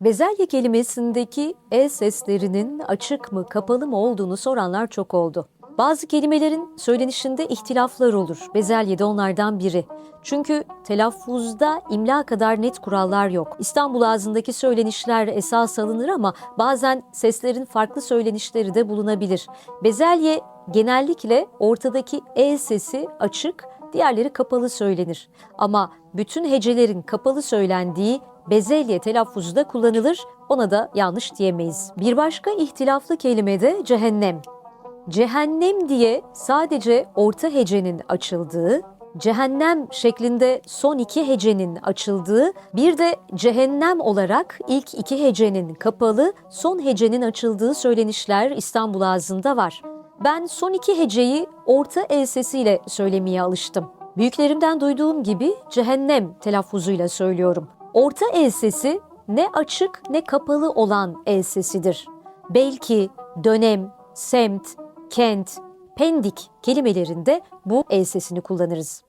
Bezelye kelimesindeki e seslerinin açık mı, kapalı mı olduğunu soranlar çok oldu. Bazı kelimelerin söylenişinde ihtilaflar olur. Bezelye de onlardan biri. Çünkü telaffuzda imla kadar net kurallar yok. İstanbul ağzındaki söylenişler esas alınır ama bazen seslerin farklı söylenişleri de bulunabilir. Bezelye genellikle ortadaki e sesi açık, diğerleri kapalı söylenir. Ama bütün hecelerin kapalı söylendiği bezelye telaffuzu kullanılır, ona da yanlış diyemeyiz. Bir başka ihtilaflı kelime de cehennem. Cehennem diye sadece orta hecenin açıldığı, cehennem şeklinde son iki hecenin açıldığı, bir de cehennem olarak ilk iki hecenin kapalı, son hecenin açıldığı söylenişler İstanbul ağzında var. Ben son iki heceyi orta el sesiyle söylemeye alıştım. Büyüklerimden duyduğum gibi cehennem telaffuzuyla söylüyorum. Orta el sesi ne açık ne kapalı olan el sesidir. Belki, dönem, semt, kent, pendik kelimelerinde bu el sesini kullanırız.